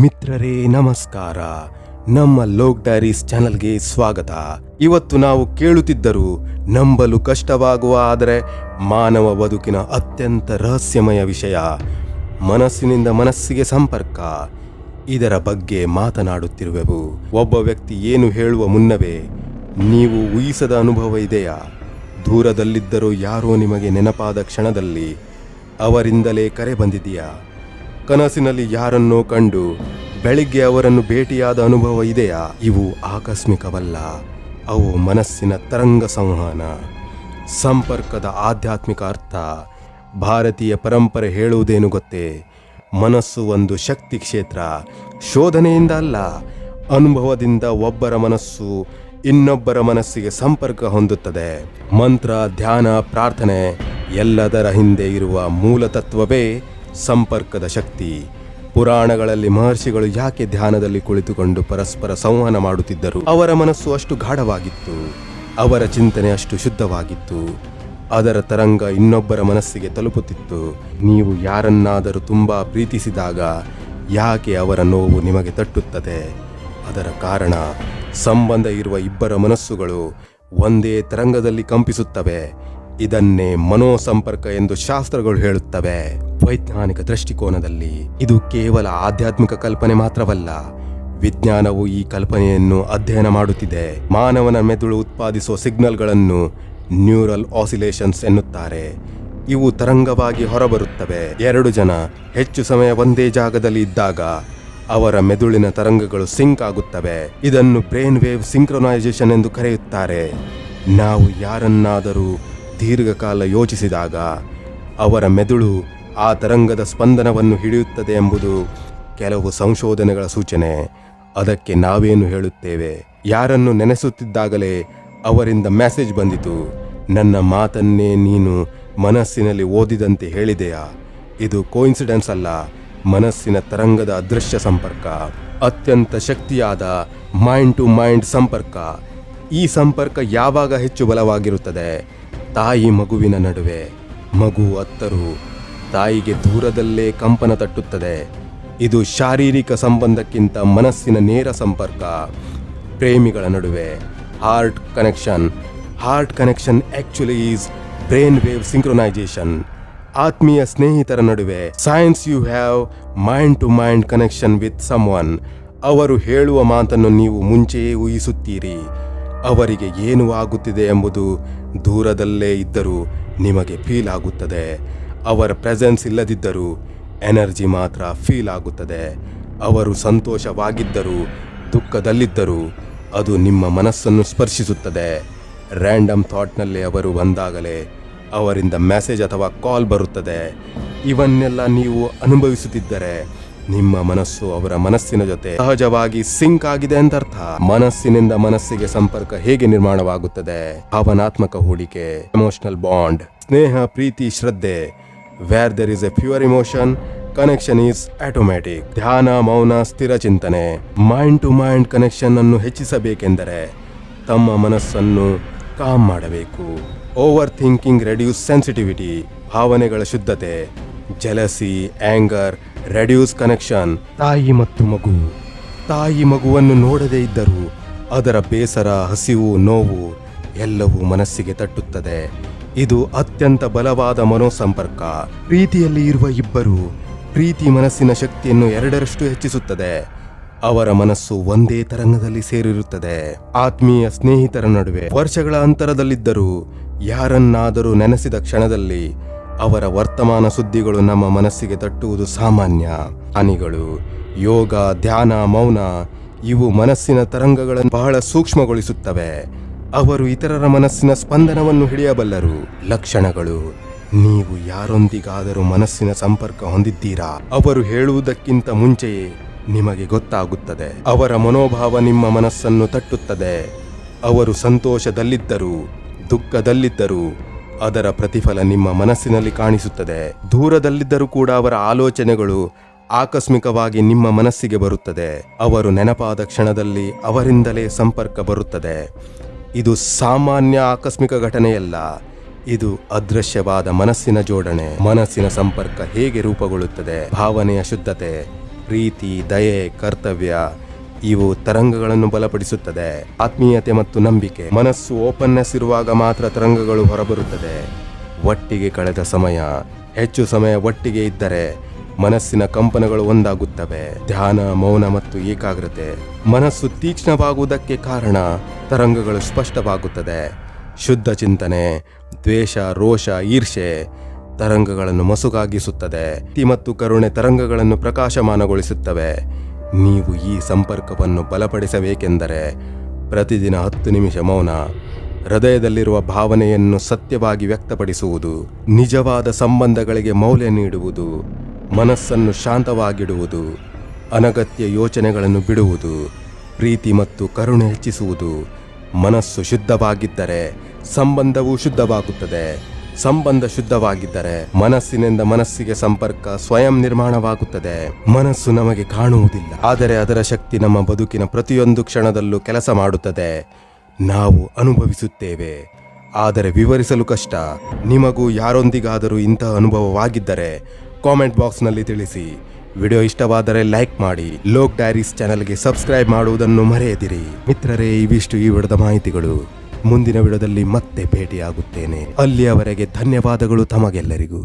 ಮಿತ್ರರೇ, ನಮಸ್ಕಾರ. ನಮ್ಮ ಲೋಕ್ ಡೈರೀಸ್ ಚಾನಲ್ಗೆ ಸ್ವಾಗತ. ಇವತ್ತು ನಾವು ಕೇಳುತ್ತಿದ್ದರು ನಂಬಲು ಕಷ್ಟವಾಗುವ, ಆದರೆ ಮಾನವ ಬದುಕಿನ ಅತ್ಯಂತ ರಹಸ್ಯಮಯ ವಿಷಯ, ಮನಸ್ಸಿನಿಂದ ಮನಸ್ಸಿಗೆ ಸಂಪರ್ಕ. ಇದರ ಬಗ್ಗೆ ಮಾತನಾಡುತ್ತಿರುವೆವು. ಒಬ್ಬ ವ್ಯಕ್ತಿ ಏನು ಹೇಳುವ ಮುನ್ನವೇ, ನೀವು ಊಹಿಸದ ಅನುಭವ ಇದೆಯಾ? ದೂರದಲ್ಲಿದ್ದರೂ ಯಾರೋ ನಿಮಗೆ ನೆನಪಾದ ಕ್ಷಣದಲ್ಲಿ ಅವರಿಂದಲೇ ಕರೆ ಬಂದಿದೆಯಾ ಕನಸಿನಲ್ಲಿ ಯಾರನ್ನೋ ಕಂಡು ಬೆಳಿಗ್ಗೆ ಅವರನ್ನು ಭೇಟಿಯಾದ ಅನುಭವ ಇದೆಯಾ? ಇವು ಆಕಸ್ಮಿಕವಲ್ಲ. ಅವು ಮನಸ್ಸಿನ ತರಂಗ ಸಂವಹನ. ಸಂಪರ್ಕದ ಆಧ್ಯಾತ್ಮಿಕ ಅರ್ಥ. ಭಾರತೀಯ ಪರಂಪರೆ ಹೇಳುವುದೇನು ಗೊತ್ತೇ? ಮನಸ್ಸು ಒಂದು ಶಕ್ತಿ ಕ್ಷೇತ್ರ. ಶೋಧನೆಯಿಂದ ಅಲ್ಲ, ಅನುಭವದಿಂದ ಒಬ್ಬರ ಮನಸ್ಸು ಇನ್ನೊಬ್ಬರ ಮನಸ್ಸಿಗೆ ಸಂಪರ್ಕ ಹೊಂದುತ್ತದೆ. ಮಂತ್ರ, ಧ್ಯಾನ, ಪ್ರಾರ್ಥನೆ ಎಲ್ಲದರ ಹಿಂದೆ ಇರುವ ಮೂಲ ತತ್ವವೇ ಸಂಪರ್ಕದ ಶಕ್ತಿ. ಪುರಾಣಗಳಲ್ಲಿ ಮಹರ್ಷಿಗಳು ಯಾಕೆ ಧ್ಯಾನದಲ್ಲಿ ಕುಳಿತುಕೊಂಡು ಪರಸ್ಪರ ಸಂವಹನ ಮಾಡುತ್ತಿದ್ದರು? ಅವರ ಮನಸ್ಸು ಅಷ್ಟು ಗಾಢವಾಗಿತ್ತು. ಅವರ ಚಿಂತನೆ ಅಷ್ಟು ಶುದ್ಧವಾಗಿತ್ತು. ಅದರ ತರಂಗ ಇನ್ನೊಬ್ಬರ ಮನಸ್ಸಿಗೆ ತಲುಪುತ್ತಿತ್ತು. ನೀವು ಯಾರನ್ನಾದರೂ ತುಂಬಾ ಪ್ರೀತಿಸಿದಾಗ ಯಾಕೆ ಅವರ ನೋವು ನಿಮಗೆ ತಟ್ಟುತ್ತದೆ? ಅದರ ಕಾರಣ ಸಂಬಂಧ ಇರುವ ಇಬ್ಬರ ಮನಸ್ಸುಗಳು ಒಂದೇ ತರಂಗದಲ್ಲಿ ಕಂಪಿಸುತ್ತವೆ. ಇದನ್ನೇ ಮನೋಸಂಪರ್ಕ ಎಂದು ಶಾಸ್ತ್ರಗಳು ಹೇಳುತ್ತವೆ. ವೈಜ್ಞಾನಿಕ ದೃಷ್ಟಿಕೋನದಲ್ಲಿ ಇದು ಕೇವಲ ಆಧ್ಯಾತ್ಮಿಕ ಕಲ್ಪನೆ ಮಾತ್ರವಲ್ಲ, ವಿಜ್ಞಾನವು ಈ ಕಲ್ಪನೆಯನ್ನು ಅಧ್ಯಯನ ಮಾಡುತ್ತಿದೆ. ಮಾನವನ ಮೆದುಳು ಉತ್ಪಾದಿಸುವ ಸಿಗ್ನಲ್ಗಳನ್ನು ನ್ಯೂರಲ್ ಆಸಿಲೇಷನ್ಸ್ ಎನ್ನುತ್ತಾರೆ. ಇವು ತರಂಗವಾಗಿ ಹೊರಬರುತ್ತವೆ. ಎರಡು ಜನ ಹೆಚ್ಚು ಸಮಯ ಒಂದೇ ಜಾಗದಲ್ಲಿ ಇದ್ದಾಗ ಅವರ ಮೆದುಳಿನ ತರಂಗಗಳು ಸಿಂಕ್ ಆಗುತ್ತವೆ. ಇದನ್ನು ಬ್ರೇನ್ ವೇವ್ ಸಿಂಕ್ರೊನೈಸೇಷನ್ ಎಂದು ಕರೆಯುತ್ತಾರೆ. ನಾವು ಯಾರನ್ನಾದರೂ ದೀರ್ಘಕಾಲ ಯೋಚಿಸಿದಾಗ ಅವರ ಮೆದುಳು ಆ ತರಂಗದ ಸ್ಪಂದನವನ್ನು ಹಿಡಿಯುತ್ತದೆ ಎಂಬುದು ಕೆಲವು ಸಂಶೋಧನೆಗಳ ಸೂಚನೆ. ಅದಕ್ಕೆ ನಾವೇನು ಹೇಳುತ್ತೇವೆ? ಯಾರನ್ನು ನೆನೆಸುತ್ತಿದ್ದಾಗಲೇ ಅವರಿಂದ ಮೆಸೇಜ್ ಬಂದಿತು. ನನ್ನ ಮಾತನ್ನೇ ನೀನು ಮನಸ್ಸಿನಲ್ಲಿ ಓದಿದಂತೆ ಹೇಳಿದೆಯಾ? ಇದು ಕೋಇನ್ಸಿಡೆನ್ಸ್ ಅಲ್ಲ, ಮನಸ್ಸಿನ ತರಂಗದ ಅದೃಶ್ಯ ಸಂಪರ್ಕ. ಅತ್ಯಂತ ಶಕ್ತಿಯಾದ ಮೈಂಡ್ ಟು ಮೈಂಡ್ ಸಂಪರ್ಕ. ಈ ಸಂಪರ್ಕ ಯಾವಾಗ ಹೆಚ್ಚು ಬಲವಾಗಿರುತ್ತದೆ? ತಾಯಿ ಮಗುವಿನ ನಡುವೆ ಮಗು ಅತ್ತರು. ತಾಯಿಗೆ ದೂರದಲ್ಲೇ ಕಂಪನ ತಟ್ಟುತ್ತದೆ. ಇದು ಶಾರೀರಿಕ ಸಂಬಂಧಕ್ಕಿಂತ ಮನಸ್ಸಿನ ನೇರ ಸಂಪರ್ಕ. ಪ್ರೇಮಿಗಳ ನಡುವೆ heart connection heart connection actually is brain wave synchronisation ಆತ್ಮೀಯ ಸ್ನೇಹಿತರ ನಡುವೆ science you have mind to mind connection with some ಅವರು ಹೇಳುವ ಮಾತನ್ನು ನೀವು ಮುಂಚೆಯೇ ಊಹಿಸುತ್ತೀರಿ. ಅವರಿಗೆ ಏನು ಆಗುತ್ತಿದೆ ಎಂಬುದು ದೂರದಲ್ಲೇ ಇದ್ದರೂ ನಿಮಗೆ ಫೀಲ್ ಆಗುತ್ತದೆ. ಅವರ ಪ್ರೆಸೆನ್ಸ್ ಇಲ್ಲದಿದ್ದರೂ ಎನರ್ಜಿ ಮಾತ್ರ ಫೀಲ್ ಆಗುತ್ತದೆ. ಅವರು ಸಂತೋಷವಾಗಿದ್ದರೂ, ದುಃಖದಲ್ಲಿದ್ದರೂ ಅದು ನಿಮ್ಮ ಮನಸ್ಸನ್ನು ಸ್ಪರ್ಶಿಸುತ್ತದೆ. ರ್ಯಾಂಡಮ್ ಥಾಟ್ನಲ್ಲಿ ಅವರು ಬಂದಾಗಲೇ ಅವರಿಂದ ಮೆಸೇಜ್ ಅಥವಾ ಕಾಲ್ ಬರುತ್ತದೆ. ಇವನ್ನೆಲ್ಲ ನೀವು ಅನುಭವಿಸುತ್ತಿದ್ದರೆ ನಿಮ್ಮ ಮನಸ್ಸು ಅವರ ಮನಸ್ಸಿನ ಜೊತೆ ಸಹಜವಾಗಿ ಸಿಂಕ್ ಆಗಿದೆ ಅಂತ ಅರ್ಥ ಮನಸ್ಸಿನಿಂದ ಮನಸ್ಸಿಗೆ ಸಂಪರ್ಕ ಹೇಗೆ ನಿರ್ಮಾಣವಾಗುತ್ತದೆ? ಭಾವನಾತ್ಮಕ ಹೂಡಿಕೆ ಎಮೋಷನಲ್ ಬಾಂಡ್ ಸ್ನೇಹ, ಪ್ರೀತಿ, ಶ್ರದ್ಧೆ. Where there is a pure emotion connection is automatic ಧ್ಯಾನ, ಮೌನ, ಸ್ಥಿರ ಚಿಂತನೆ. ಮೈಂಡ್ ಟು ಮೈಂಡ್ ಕನೆಕ್ಷನ್ ಅನ್ನು ಹೆಚ್ಚಿಸಬೇಕೆಂದರೆ ತಮ್ಮ ಮನಸ್ಸನ್ನು ಕಾಮ್ ಮಾಡಬೇಕು. ಓವರ್ ಥಿಂಕಿಂಗ್ ರೆಡ್ಯೂಸ್ ಸೆನ್ಸಿಟಿವಿಟಿ ಭಾವನೆಗಳ ಶುದ್ಧತೆ ಜಲಸಿ ಆಂಗರ್ ರೆಡ್ಯೂಸ್ ಕನೆಕ್ಷನ್. ತಾಯಿ ಮತ್ತು ಮಗು. ತಾಯಿ ಮಗುವನ್ನು ನೋಡದೇ ಇದ್ದರೂ ಅದರ ಬೇಸರ, ಹಸಿವು, ನೋವು ಎಲ್ಲವೂ ಮನಸ್ಸಿಗೆ ತಟ್ಟುತ್ತದೆ. ಇದು ಅತ್ಯಂತ ಬಲವಾದ ಮನೋಸಂಪರ್ಕ. ಪ್ರೀತಿಯಲ್ಲಿ ಇರುವ ಇಬ್ಬರು ಪ್ರೀತಿ ಮನಸ್ಸಿನ ಶಕ್ತಿಯನ್ನು ಎರಡರಷ್ಟು ಹೆಚ್ಚಿಸುತ್ತದೆ. ಅವರ ಮನಸ್ಸು ಒಂದೇ ತರಂಗದಲ್ಲಿ ಸೇರಿರುತ್ತದೆ. ಆತ್ಮೀಯ ಸ್ನೇಹಿತರ ನಡುವೆ ವರ್ಷಗಳ ಅಂತರದಲ್ಲಿದ್ದರೂ ಯಾರನ್ನಾದರೂ ನೆನೆಸಿದ ಕ್ಷಣದಲ್ಲಿ ಅವರ ವರ್ತಮಾನ ಸುದ್ದಿಗಳು ನಮ್ಮ ಮನಸ್ಸಿಗೆ ತಟ್ಟುವುದು ಸಾಮಾನ್ಯ. ಅನಿಗಳು, ಯೋಗ, ಧ್ಯಾನ, ಮೌನ, ಇವು ಮನಸ್ಸಿನ ತರಂಗಗಳನ್ನು ಬಹಳ ಸೂಕ್ಷ್ಮಗೊಳಿಸುತ್ತವೆ. ಅವರು ಇತರರ ಮನಸ್ಸಿನ ಸ್ಪಂದನವನ್ನು ಹಿಡಿಯಬಲ್ಲರು. ಲಕ್ಷಣಗಳು, ನೀವು ಯಾರೊಂದಿಗಾದರೂ ಮನಸ್ಸಿನ ಸಂಪರ್ಕ ಹೊಂದಿದ್ದೀರಾ? ಅವರು ಹೇಳುವುದಕ್ಕಿಂತ ಮುಂಚೆಯೇ ನಿಮಗೆ ಗೊತ್ತಾಗುತ್ತದೆ. ಅವರ ಮನೋಭಾವ ನಿಮ್ಮ ಮನಸ್ಸನ್ನು ತಟ್ಟುತ್ತದೆ. ಅವರು ಸಂತೋಷದಲ್ಲಿದ್ದರು, ದುಃಖದಲ್ಲಿದ್ದರೂ ಅದರ ಪ್ರತಿಫಲ ನಿಮ್ಮ ಮನಸ್ಸಿನಲ್ಲಿ ಕಾಣಿಸುತ್ತದೆ. ದೂರದಲ್ಲಿದ್ದರೂ ಕೂಡ ಅವರ ಆಲೋಚನೆಗಳು ಆಕಸ್ಮಿಕವಾಗಿ ನಿಮ್ಮ ಮನಸ್ಸಿಗೆ ಬರುತ್ತದೆ. ಅವರು ನೆನಪಾದ ಕ್ಷಣದಲ್ಲಿ ಅವರಿಂದಲೇ ಸಂಪರ್ಕ ಬರುತ್ತದೆ. ಇದು ಸಾಮಾನ್ಯ ಆಕಸ್ಮಿಕ ಘಟನೆಯಲ್ಲ. ಇದು ಅದೃಶ್ಯವಾದ ಮನಸ್ಸಿನ ಜೋಡಣೆ. ಮನಸ್ಸಿನ ಸಂಪರ್ಕ ಹೇಗೆ ರೂಪುಗೊಳ್ಳುತ್ತದೆ. ಭಾವನೆಯ ಶುದ್ಧತೆ, ಪ್ರೀತಿ, ದಯೆ, ಕರ್ತವ್ಯ ಇವು ತರಂಗಗಳನ್ನು ಬಲಪಡಿಸುತ್ತದೆ. ಆತ್ಮೀಯತೆ ಮತ್ತು ನಂಬಿಕೆ. ಮನಸ್ಸು ಓಪನ್ನೆಸ್ ಇರುವಾಗ ಮಾತ್ರ ತರಂಗಗಳು ಹೊರಬರುತ್ತದೆ. ಒಟ್ಟಿಗೆ ಕಳೆದ ಸಮಯ. ಹೆಚ್ಚು ಸಮಯ ಒಟ್ಟಿಗೆ ಇದ್ದರೆ ಮನಸ್ಸಿನ ಕಂಪನಗಳು ಒಂದಾಗುತ್ತವೆ. ಧ್ಯಾನ, ಮೌನ ಮತ್ತು ಏಕಾಗ್ರತೆ. ಮನಸ್ಸು ತೀಕ್ಷ್ಣವಾಗುವುದಕ್ಕೆ ಕಾರಣ ತರಂಗಗಳು ಸ್ಪಷ್ಟವಾಗುತ್ತದೆ. ಶುದ್ಧ ಚಿಂತನೆ, ದ್ವೇಷ, ರೋಷ ಈರ್ಷೆ ತರಂಗಗಳನ್ನು ಮಸುಗಾಗಿಸುತ್ತದೆ. ತಿ ಮತ್ತು ಕರುಣೆ ತರಂಗಗಳನ್ನು ಪ್ರಕಾಶಮಾನಗೊಳಿಸುತ್ತವೆ. ನೀವು ಈ ಸಂಪರ್ಕವನ್ನು ಬಲಪಡಿಸಬೇಕೆಂದರೆ ಪ್ರತಿದಿನ ಹತ್ತು ನಿಮಿಷ ಮೌನ, ಹೃದಯದಲ್ಲಿರುವ ಭಾವನೆಯನ್ನು ಸತ್ಯವಾಗಿ ವ್ಯಕ್ತಪಡಿಸುವುದು, ನಿಜವಾದ ಸಂಬಂಧಗಳಿಗೆ ಮೌಲ್ಯ ನೀಡುವುದು, ಮನಸ್ಸನ್ನು ಶಾಂತವಾಗಿಡುವುದು, ಅನಗತ್ಯ ಯೋಚನೆಗಳನ್ನು ಬಿಡುವುದು, ಪ್ರೀತಿ ಮತ್ತು ಕರುಣೆ ಹೆಚ್ಚಿಸುವುದು, ಮನಸ್ಸು ಶುದ್ಧವಾಗಿದ್ದರೆ ಸಂಬಂಧವು ಶುದ್ಧವಾಗುತ್ತದೆ. ಸಂಬಂಧ ಶುದ್ಧವಾಗಿದ್ದರೆ ಮನಸ್ಸಿನಿಂದ ಮನಸ್ಸಿಗೆ ಸಂಪರ್ಕ ಸ್ವಯಂ ನಿರ್ಮಾಣವಾಗುತ್ತದೆ. ಮನಸ್ಸು ನಮಗೆ ಕಾಣುವುದಿಲ್ಲ. ಆದರೆ ಅದರ ಶಕ್ತಿ ನಮ್ಮ ಬದುಕಿನ ಪ್ರತಿಯೊಂದು ಕ್ಷಣದಲ್ಲೂ ಕೆಲಸ ಮಾಡುತ್ತದೆ. ನಾವು ಅನುಭವಿಸುತ್ತೇವೆ. ಆದರೆ ವಿವರಿಸಲು ಕಷ್ಟ. ನಿಮಗೂ ಯಾರೊಂದಿಗಾದರೂ ಇಂತಹ ಅನುಭವವಾಗಿದ್ದರೆ ಕಾಮೆಂಟ್ ಬಾಕ್ಸ್ನಲ್ಲಿ ತಿಳಿಸಿ. ವಿಡಿಯೋ ಇಷ್ಟವಾದರೆ ಲೈಕ್ ಮಾಡಿ. ಲೋಕ್ ಡೈರೀಸ್ ಚಾನೆಲ್ಗೆ ಸಬ್ಸ್ಕ್ರೈಬ್ ಮಾಡುವುದನ್ನು ಮರೆಯದಿರಿ. ಮಿತ್ರರೇ, ಇವಿಷ್ಟು ಈ ವಿಡದ ಮಾಹಿತಿಗಳು. ಮುಂದಿನ ವಿಡದಲ್ಲಿ ಮತ್ತೆ ಭೇಟಿಯಾಗುತ್ತೇನೆ. ಅಲ್ಲಿಯವರೆಗೆ ಧನ್ಯವಾದಗಳು ತಮಗೆಲ್ಲರಿಗೂ.